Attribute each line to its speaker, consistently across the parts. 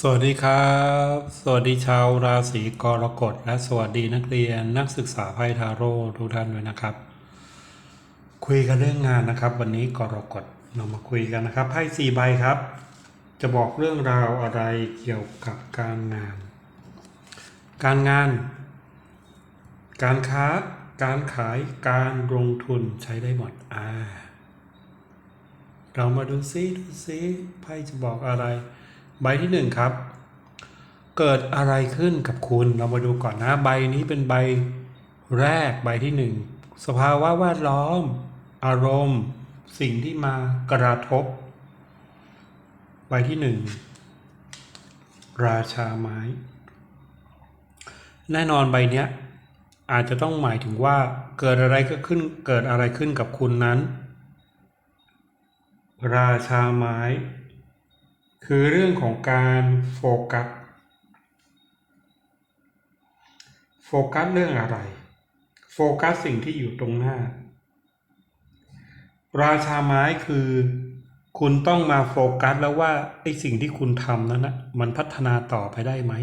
Speaker 1: สวัสดีครับ สวัสดีชาวราศีกรกฎและสวัสดีนักเรียนนักศึกษาไพ่ทาโร่ทุกท่านด้วยนะครับ คุยกันเรื่องงานนะครับ วันนี้กรกฎเรามาคุยกันนะครับไพ่สี่ใบครับ จะบอกเรื่องราวอะไรเกี่ยวกับการงาน การงาน การค้า การขายการลงทุนใช้ได้หมดอ่าเรามาดูซิดูซิไพ่จะบอกอะไร ใบที่หนึ่งครับ เกิดอะไรขึ้นกับคุณเรามาดูก่อนนะใบนี้เป็นใบแรกใบที่หนึ่งสภาวะแวดล้อม อารมณ์ สิ่งที่มากระทบ ใบที่หนึ่งราชาไม้ แน่นอนใบเนี้ยอาจจะต้องหมายถึงว่าเกิดอะไรก็ขึ้นเกิดอะไรขึ้นกับคุณนั้น ราชาไม้ คือเรื่องของการโฟกัส โฟกัสเรื่องอะไร โฟกัสสิ่งที่อยู่ตรงหน้า ราชาไม้คือคุณต้องมาโฟกัสแล้วว่าไอ้สิ่งที่คุณทำนั้นนะมันพัฒนาต่อไปได้ไหม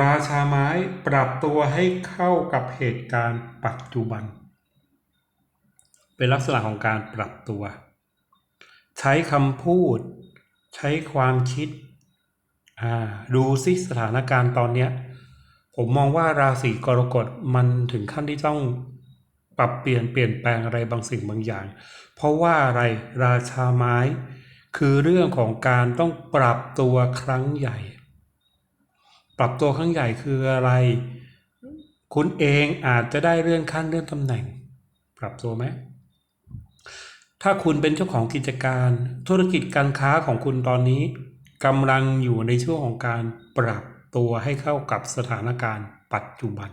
Speaker 1: ราชาไม้ปรับตัวให้เข้ากับเหตุการณ์ปัจจุบัน เป็นลักษณะของการปรับตัว ใช้คำพูด ใช้ความคิดอ่าดูซิสถานการณ์ตอนเนี้ย ผมมองว่าราศีกรกฎมันถึงขั้นที่ต้องปรับเปลี่ยนเปลี่ยนแปลงอะไรบางสิ่งบางอย่าง เพราะว่าอะไรราชาไม้ คือเรื่องของการต้องปรับตัวครั้งใหญ่ ปรับตัวครั้งใหญ่คืออะไร คุณเองอาจจะได้เลื่อนขั้นเลื่อนตำแหน่ง ปรับตัวไหม ถ้าคุณเป็นเจ้าของกิจการ ธุรกิจการค้าของคุณตอนนี้กำลังอยู่ในช่วงของการปรับตัวให้เข้ากับสถานการณ์ปัจจุบัน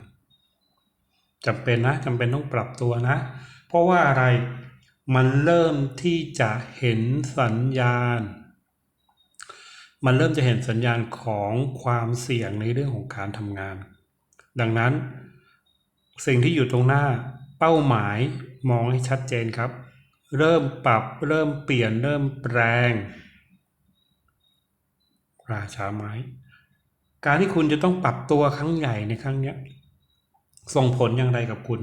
Speaker 1: จำเป็นนะจำเป็นต้องปรับตัวนะ เพราะว่าอะไรมันเริ่มที่จะเห็นสัญญาณ มันเริ่มจะเห็นสัญญาณของความเสี่ยงในเรื่องของการทำงาน ดังนั้น สิ่งที่อยู่ตรงหน้าเป้าหมายมองให้ชัดเจนครับ เริ่มปรับเริ่มเปลี่ยนเริ่มแปลง ราชาไม้ การที่คุณจะต้องปรับตัวครั้งใหญ่ในครั้งนี้ส่งผลอย่างไรกับคุณ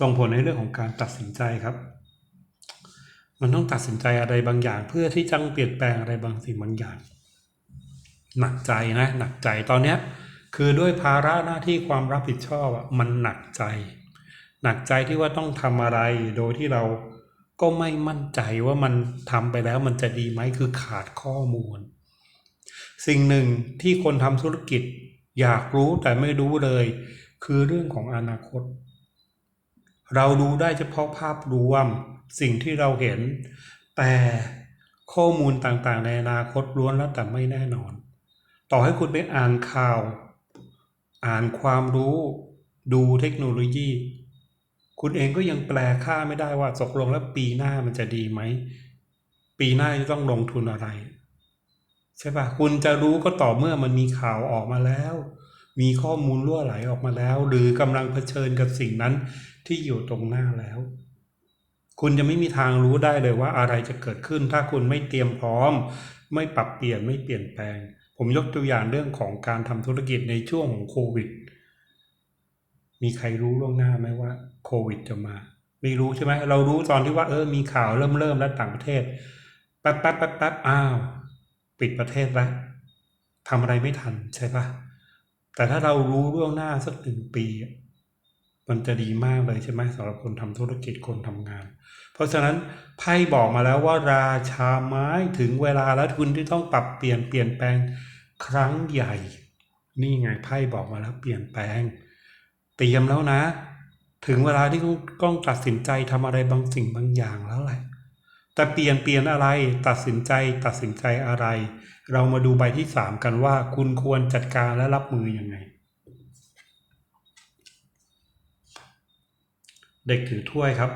Speaker 1: ส่งผลในเรื่องของการตัดสินใจครับ มันต้องตัดสินใจอะไรบางอย่าง เพื่อที่จะเปลี่ยนแปลงอะไรบางสิ่งบางอย่าง หนักใจนะหนักใจตอนเนี้ยคือด้วยภาระหน้าที่ความรับผิดชอบอะมันหนักใจ หนักใจที่ว่าต้องทำอะไรโดยที่เราก็ไม่มั่นใจว่ามันทำไปแล้วมันจะดีไหมคือขาดข้อมูล สิ่งหนึ่งที่คนทำธุรกิจอยากรู้แต่ไม่รู้เลย คือเรื่องของอนาคต เราดูได้เฉพาะภาพรวมสิ่งที่เราเห็น แต่ข้อมูลต่างๆ ในอนาคตล้วนแล้วแต่ไม่แน่นอน ต่อให้คุณไปอ่านข่าว อ่านความรู้ ดูเทคโนโลยี คุณเองก็ยังแปลค่าไม่ได้ว่าตกลงแล้วปีหน้ามันจะดีไหม ปีหน้าจะต้องลงทุนอะไร ใช่ปะคุณจะรู้ก็ต่อเมื่อมันมีข่าวออกมาแล้ว มีข้อมูลรั่วไหลออกมาแล้ว หรือกำลังเผชิญกับสิ่งนั้นที่อยู่ตรงหน้าแล้ว คุณจะไม่มีทางรู้ได้เลยว่าอะไรจะเกิดขึ้น ถ้าคุณไม่เตรียมพร้อม ไม่ปรับเปลี่ยนไม่เปลี่ยนแปลง ผมยกตัวอย่างเรื่องของการทำธุรกิจในช่วงของโควิด มีใครรู้ล่วงหน้าไหมว่าโควิดจะมา ไม่รู้ใช่ไหมเรารู้ตอนที่ว่าเออมีข่าวเริ่มเริ่มแล้วต่างประเทศแป๊บแป๊บแป๊บแป๊บอ้าว ปิดประเทศแล้วทำอะไรไม่ทันใช่ปะแต่ถ้าเรารู้ล่วงหน้าสักหนึ่งปี มันจะดีมากเลยใช่ไหมสำหรับคนทำธุรกิจคนทำงาน เพราะฉะนั้นไพ่บอกมาแล้วว่าราชาไม้ถึงเวลาแล้วคุณที่ต้องปรับเปลี่ยนเปลี่ยนแปลงครั้งใหญ่ นี่ไงไพ่บอกมาแล้วเปลี่ยนแปลง เตรียมแล้วนะ ถึงเวลาที่ต้องตัดสินใจทำอะไรบางสิ่งบางอย่างแล้วแหละแต่เปลี่ยนเปลี่ยนอะไรตัดสินใจตัดสินใจอะไร เรามาดูใบที่สามกันว่า คุณควรจัดการและรับมืออยังไง เด็กถือถ้วยครับ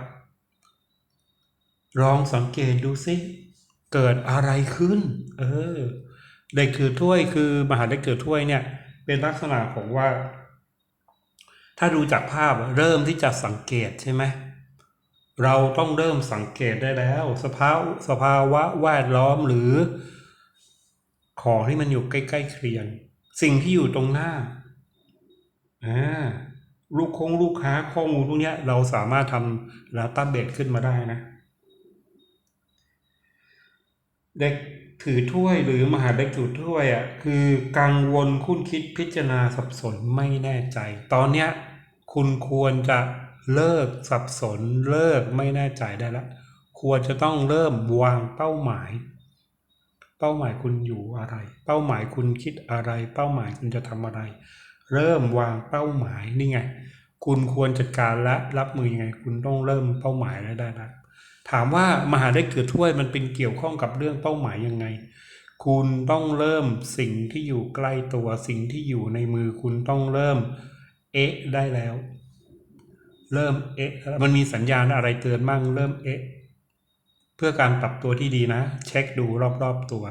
Speaker 1: ลองสังเกตดูสิเกิดอะไรขึ้น เออ เด็กถือถ้วยคือมหาเด็กถือถ้วยเนี่ย เป็นลักษณะของว่า ถ้าดูจากภาพเริ่มที่จะสังเกตใช่ไหมเราต้องเริ่มสังเกตได้แล้ว สภาวะสภาวะแวดล้อมหรือ ของที่มันอยู่ใกล้ๆเคียง สิ่งที่อยู่ตรงหน้าอ่าลูกคงลูกค้าข้อมูลพวกนี้เราสามารถทำ database ขึ้นมาได้นะ เด็กถือถ้วยหรือมหาเด็กถือถ้วยอะคือกังวลคุ้นคิดพิจารณาสับสนไม่แน่ใจ ตอนเนี้ย คุณควรจะเลิกสับสนเลิกไม่แน่ใจได้แล้วควรจะต้องเริ่มวางเป้าหมาย เป้าหมายคุณอยู่อะไร เป้าหมายคุณคิดอะไร เป้าหมายคุณจะทำอะไร เริ่มวางเป้าหมายนี่ไง คุณควรจัดการและรับมือยังไง คุณต้องเริ่มเป้าหมายแล้วได้แล้วถามว่ามหาได้เกิดถ้วยมันเป็นเกี่ยวข้องกับเรื่องเป้าหมายยังไง คุณต้องเริ่มสิ่งที่อยู่ใกล้ตัวสิ่งที่อยู่ในมือคุณต้องเริ่ม เอ๊ะได้แล้ว เริ่มเอ๊ะมันมีสัญญาณอะไรเตือนบ้างเริ่มเอ๊ะเพื่อการปรับตัวที่ดีนะ เช็คดูรอบๆตัว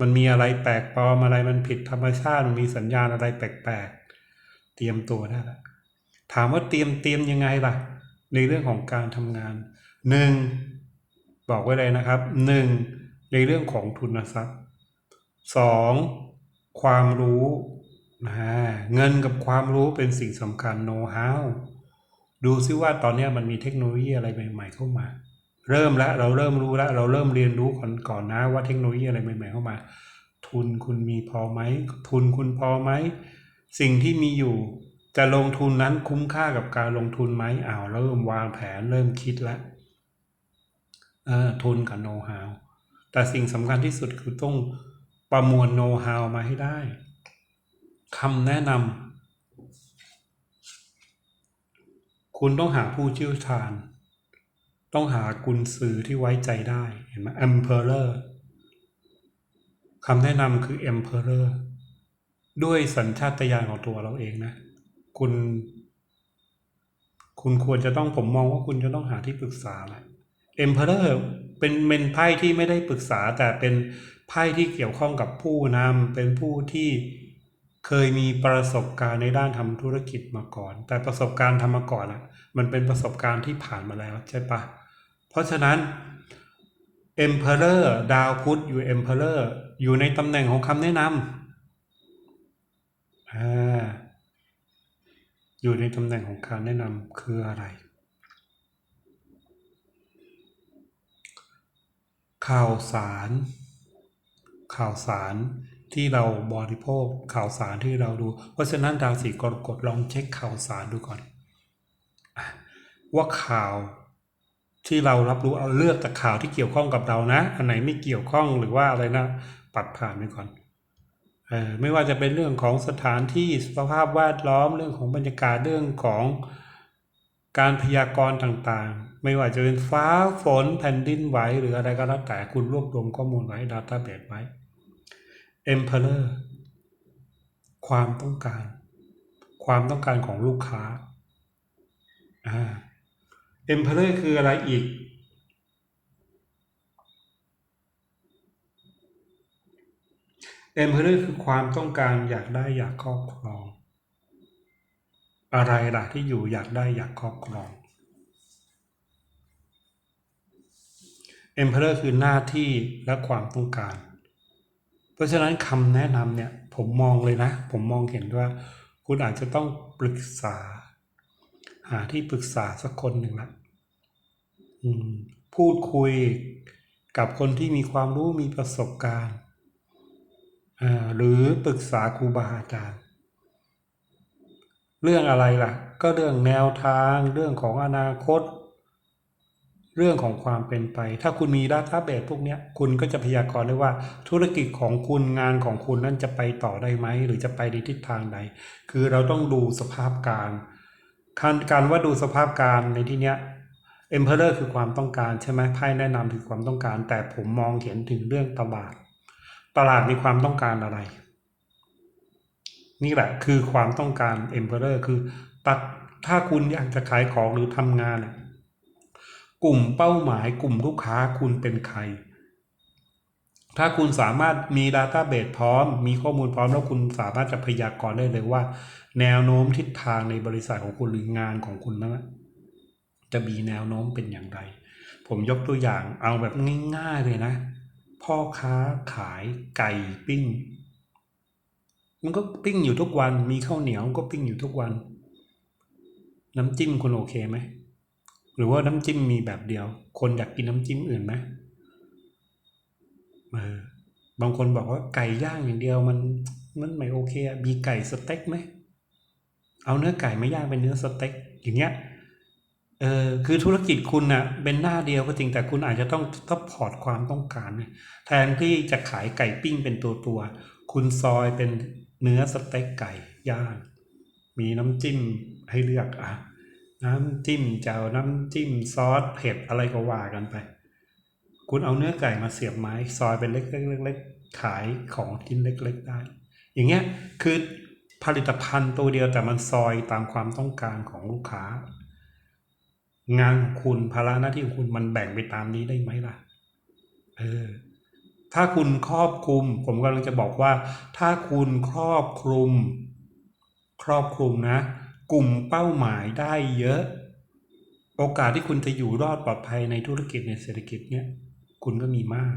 Speaker 1: มันมีอะไรแปลกปลอมอะไรมันผิดธรรมชาติมันมีสัญญาณอะไรแปลกๆเตรียมตัวได้ละถามว่าเตรียมเตรียมยังไงล่ะ ในเรื่องของการทำงานหนึ่งบอกไว้เลยนะครับหนึ่งในเรื่องของทุนทรัพย์สองความรู้ เงินกับความรู้เป็นสิ่งสำคัญ know how ดูซิว่าตอนนี้มันมีเทคโนโลยีอะไรใหม่ ๆ เข้ามา เริ่มแล้วเราเริ่มรู้แล้วเราเริ่มเรียนรู้ก่อนก่อนนะว่าเทคโนโลยีอะไรใหม่ ๆ เข้ามา ทุนคุณมีพอไหมทุนคุณพอไหมสิ่งที่มีอยู่จะลงทุนนั้นคุ้มค่ากับการลงทุนไหมอ้าวเริ่มวางแผนเริ่มคิดแล้วเออทุนกับโน้ตฮาวแต่สิ่งสำคัญที่สุดคือต้องประมวลโน้ตฮาวมาให้ได้ คำแนะนำคุณต้องหาผู้เชี่ยวชาญ ต้องหากุญสือที่ไว้ใจได้เห็นไหม emperor คำแนะนำคือ emperor ด้วยสัญชาตญาณของตัวเราเองนะ คุณ คุณควรจะต้องผมมองว่าคุณจะต้องหาที่ปรึกษาแหละ emperor เป็นเป็นไพ่ที่ไม่ได้ปรึกษาแต่เป็นไพ่ที่เกี่ยวข้องกับผู้นำเป็นผู้ที่ เคยมีประสบการณ์ในด้านทำธุรกิจมาก่อน แต่ประสบการณ์ทำมาก่อนอะมันเป็นประสบการณ์ที่ผ่านมาแล้วใช่ปะเพราะฉะนั้น emperor ดาวพุธอยู่ emperor อยู่ในตำแหน่งของคำแนะนำอ่าอยู่ในตำแหน่งของการแนะนำคืออะไร ข่าวสาร ข่าวสาร ที่เราบริโภคข่าวสารที่เราดู เพราะฉะนั้นดาวสีกรกฎลองเช็คข่าวสารดูก่อน ว่าข่าวที่เรารับรู้เอาเลือกแต่ข่าวที่เกี่ยวข้องกับเรานะอันไหนไม่เกี่ยวข้องหรือว่าอะไรนะ ปัดผ่านไปก่อนออไม่ว่าจะเป็นเรื่องของสถานที่สภาพแวดล้อมเรื่องของบรรยากาศเรื่องของการพยากรณ์ต่างๆ ไม่ว่าจะเป็นฟ้าฝนแผ่นดินไหวหรืออะไรก็แล้วแต่คุณรวบรวมข้อมูลไว้ Database ไว้ Emperor ความต้องการ ความต้องการของลูกค้าอ่า Emperor คืออะไรอีก Emperor คือความต้องการอยากได้อยากครอบครอง อะไรล่ะที่อยู่อยากได้อยากครอบครอง Emperor คือหน้าที่และความต้องการ ราะฉะนั้นคำแนะนำเนี่ยผมมองเลยนะ ผมมองเห็นว่า คุณอาจจะต้องปรึกษา หาที่ปรึกษาสักคนหนึ่งละพูดคุยกับคนที่มีความรู้มีประสบการณ์ หรือปรึกษาครูบาอาจารย์ เรื่องอะไรล่ะ ก็เรื่องแนวทางเรื่องของอนาคต เรื่องของความเป็นไป ถ้าคุณมีดัตต้าเบสพวกนี้คุณก็จะพยากรณ์ได้ว่าธุรกิจของคุณงานของคุณนั่นจะไปต่อได้ไหม หรือจะไปในทิศทางใดคือเราต้องดูสภาพการการการว่าดูสภาพการในที่เนี้ย Emperor คือความต้องการใช่ไหมไพ่แนะนำถึงความต้องการ แต่ผมมองเห็นถึงเรื่องตลาด ตลาดมีความต้องการอะไร นี่แหละคือความต้องการ Emperor คือตัดถ้าคุณอยากจะขายของหรือทำงานน่ะ กลุ่มเป้าหมายกลุ่มลูกค้าคุณเป็นใคร ถ้าคุณสามารถมี Database พร้อม มีข้อมูลพร้อมแล้วคุณสามารถจะพยากรณ์ได้เลยว่า แนวโน้มทิศทางในบริษัทของคุณหรืองานของคุณนั้นจะมีแนวโน้มเป็นอย่างไร ผมยกตัวอย่างเอาแบบง่าย ๆเลยนะ พ่อค้าขายไก่ปิ้ง มันก็ปิ้งอยู่ทุกวัน มีข้าวเหนียวก็ปิ้งอยู่ทุกวัน น้ำจิ้มคุณโอเคไหม รือว่าน้ำจิ้มมีแบบเดียว คนอยากกินน้ำจิ้มอื่นไหมเออบางคนบอกว่าไก่ย่างอย่างเดียวมันมันไม่โอเคอะมีไก่สเต็กไหมเอาเนื้อไก่ไม่ย่างเป็นเนื้อสเต็กอย่างเงี้ยเออคือธุรกิจคุณน่ะเป็นหน้าเดียวก็จริงแต่คุณอาจจะต้องซัพพอร์ตความต้องการแทนที่จะขายไก่ปิ้งเป็นตัวตัว คุณซอยเป็นเนื้อสเต็กไก่ย่าง มีน้ำจิ้มให้เลือกอะ น้ำจิ้มเจ้าน้ำจิ้มซอสเผ็ดอะไรก็ว่ากันไป คุณเอาเนื้อไก่มาเสียบไม้ซอยเป็นเล็กๆๆขายของกินเล็ก ๆ ได้ อย่างเงี้ยคือผลิตภัณฑ์ตัวเดียวแต่มันซอยตามความต้องการของลูกค้า งานของคุณภาระหน้าที่ของคุณมันแบ่งไปตามนี้ได้ไหมล่ะ เออ ถ้าคุณครอบคลุม ผมกำลังจะบอกว่า ถ้าคุณครอบคลุม ครอบคลุมนะ กลุ่มเป้าหมายได้เยอะ โอกาสที่คุณจะอยู่รอดปลอดภัยในธุรกิจในเศรษฐกิจเนี่ยคุณก็มีมาก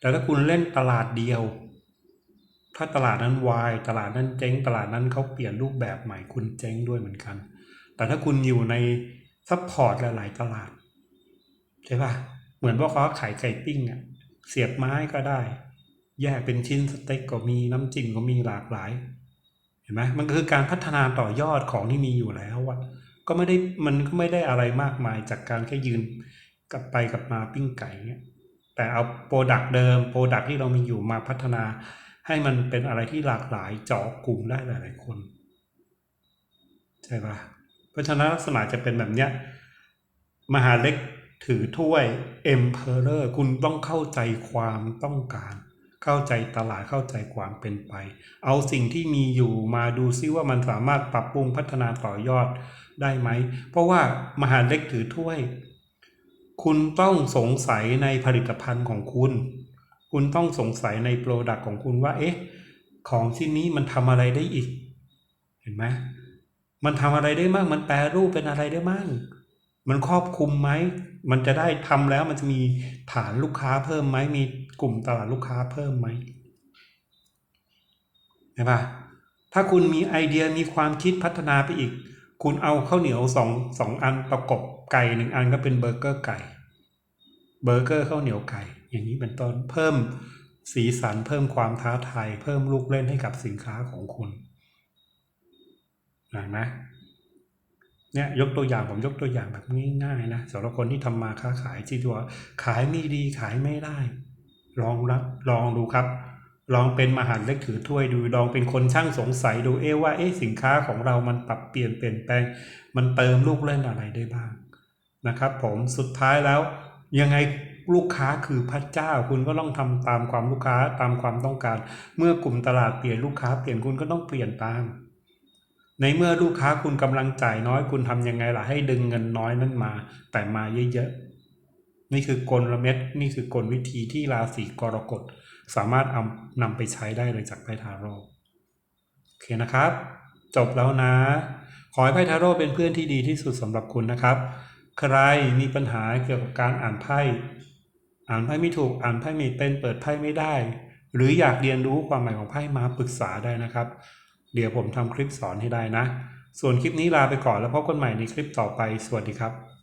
Speaker 1: แต่ถ้าคุณเล่นตลาดเดียว ถ้าตลาดนั้นวายตลาดนั้นเจ๊ง ตลาดนั้นเขาเปลี่ยนรูปแบบใหม่คุณเจ๊งด้วยเหมือนกัน แต่ถ้าคุณอยู่ในซัพพอร์ตหลาย ๆ ตลาดใช่ปะเหมือนว่าเขาขายไก่ปิ้งอะเสียบไม้ก็ได้ แยกเป็นชิ้นสเต็กก็มีน้ำจิ้มก็มีหลากหลาย เห็นไหมมันคือการพัฒนาต่อยอดของที่มีอยู่แล้วอะก็ไม่ได้มันก็ไม่ได้อะไรมากมายจากการแค่ยืนกลับไปกลับมาปิ้งไก่เนี่ยแต่เอาโปรดักต์เดิมโปรดักต์ที่เรามีอยู่มาพัฒนา ให้มันเป็นอะไรที่หลากหลายเจาะกลุ่มได้หลาย ๆ คนใช่ปะเพราะฉะนั้นลักษณะจะเป็นแบบเนี้ยมหาเล็กถือถ้วย Emperor คุณต้องเข้าใจความต้องการ เข้าใจตลาดเข้าใจความเป็นไป เอาสิ่งที่มีอยู่มาดูซิว่ามันสามารถปรับปรุงพัฒนาต่อยอดได้ไหม เพราะว่ามหาเล็กถือถ้วย คุณต้องสงสัยในผลิตภัณฑ์ของคุณ คุณต้องสงสัยในโปรดักต์ของคุณว่า เอ๊ะ ของชิ้นนี้มันทำอะไรได้อีก เห็นไหมมันทำอะไรได้มั่งมันแปรรูปเป็นอะไรได้มั่งมันครอบคลุมไหม มันจะได้ทำแล้วมันจะมีฐานลูกค้าเพิ่มไหม มี กลุ่มตลาดลูกค้าเพิ่มไหมเห็นปะถ้าคุณมีไอเดียมีความคิดพัฒนาไปอีก คุณเอาข้าวเหนียวสองสองอันประกบไก่หนึ่งอันก็เป็นเบอร์เกอร์ไก่ เบอร์เกอร์ข้าวเหนียวไก่ อย่างนี้เป็นต้นเพิ่มสีสันเพิ่มความท้าทายเพิ่มลูกเล่นให้กับสินค้าของคุณเห็นไหมเนี่ยยกตัวอย่างผมยกตัวอย่างแบบง่ายๆนะสำหรับคนที่ทำมาค้าขายที่ตัวขายไม่ดีขายไม่ได้ ลองรับลองดูครับ ลองเป็นมหาเล็กถือถ้วยดู ลองเป็นคนช่างสงสัยดูเอ๊ว่าเอ๊สินค้าของเรามันปรับเปลี่ยนเปลี่ยนแปลง มันเติมลูกเล่นอะไรได้บ้างนะครับ ผมสุดท้ายแล้ว ยังไงลูกค้าคือพระเจ้าคุณก็ต้องทำตามความลูกค้าตามความต้องการ เมื่อกลุ่มตลาดเปลี่ยนลูกค้าเปลี่ยนคุณก็ต้องเปลี่ยนตาม ในเมื่อลูกค้าคุณกำลังจ่ายน้อยคุณทำยังไงล่ะให้ดึงเงินน้อยนั้นมา แต่มาเยอะๆ นี่คือกลเม็ดนี่คือกลวิธีที่ราศีกรกฎสามารถเอานำไปใช้ได้เลยจากไพ่ทาโร่โอเคนะครับ จบแล้วนะ ขอให้ไพ่ทาโร่เป็นเพื่อนที่ดีที่สุดสำหรับคุณนะครับ ใครมีปัญหาเกี่ยวกับการอ่านไพ่อ่านไพ่ไม่ถูกอ่านไพ่ไม่เป็นเปิดไพ่ไม่ได้ หรืออยากเรียนรู้ความหมายของไพ่มาปรึกษาได้นะครับ เดี๋ยวผมทำคลิปสอนให้ได้นะ ส่วนคลิปนี้ลาไปก่อนแล้วพบกันใหม่ในคลิปต่อไปสวัสดีครับ